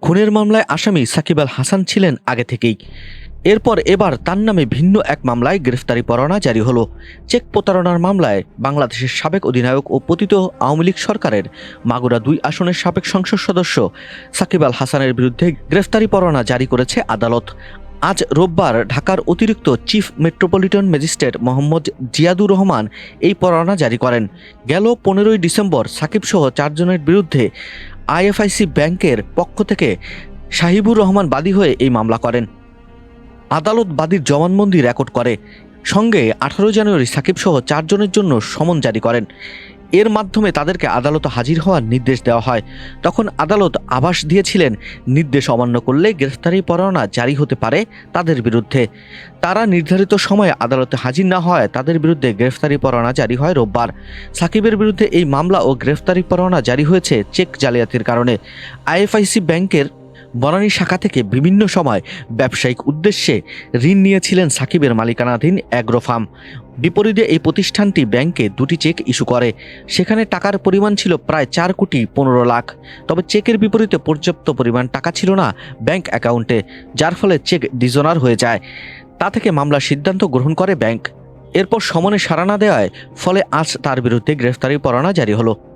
খুনের মামলায় আসামি সাকিব আল হাসান ছিলেন আগে থেকেই। এরপর এবার তার নামে ভিন্ন এক মামলায় গ্রেফতারি পরোয়ানা জারি হলো। চেক প্রতারণার মামলায় বাংলাদেশের সাবেক অধিনায়ক ও পতিত আওয়ামী লীগ সরকারের মাগুরা দুই আসনের সাবেক সংসদ সদস্য সাকিব আল হাসানের বিরুদ্ধে গ্রেফতারি পরোয়ানা জারি করেছে আদালত। আজ রোববার ঢাকার অতিরিক্ত chief metropolitan magistrate Mohammad Ziadur Rahman এই পরোয়ানা জারি করেন। গেল পনেরোই ডিসেম্বর সাকিব সহ চারজনের বিরুদ্ধে আইএফআইসি ব্যাংকের পক্ষ থেকে সাহিবুর রহমান বাদী হয়ে এই মামলা করেন। আদালত বাদীর জবানবন্দি রেকর্ড করে। সঙ্গে আঠারো জানুয়ারি সাকিব সহ চারজনের জন্য সমন জারি করেন। এর মাধ্যমে তাদেরকে আদালতে হাজির হওয়ার নির্দেশ দেওয়া হয়। তখন আদালত আভাস দিয়েছিলেন, নির্দেশ অমান্য করলে গ্রেফতারি পরোয়ানা জারি হতে পারে তাদের বিরুদ্ধে। তারা নির্ধারিত সময়ে আদালতে হাজির না হয় তাদের বিরুদ্ধে গ্রেফতারি পরোয়ানা জারি হয় রোববার। সাকিবের বিরুদ্ধে এই মামলা ও গ্রেফতারি পরোয়ানা জারি হয়েছে চেক জালিয়াতির কারণে। আইএফআইসি ব্যাংকের বনানী শাখা থেকে বিভিন্ন সময় ব্যবসায়িক উদ্দেশ্যে ঋণ নিয়েছিলেন সাকিবের মালিকানাধীন অ্যাগ্রো ফার্ম বিপরীতে এই প্রতিষ্ঠানটি ব্যাংকে দুটি চেক ইস্যু করে। সেখানে টাকার পরিমাণ ছিল প্রায় চার কোটি পনেরো লাখ। তবে চেকের বিপরীতে পর্যাপ্ত পরিমাণ টাকা ছিল না ব্যাংক অ্যাকাউন্টে, যার ফলে চেক ডিজোনার হয়ে যায়। তা থেকে মামলার সিদ্ধান্ত গ্রহণ করে ব্যাংক। এরপর সমনে সাড়া না দেওয়ায় ফলে আজ তার বিরুদ্ধে গ্রেফতারি পরোয়ানা জারি হলো।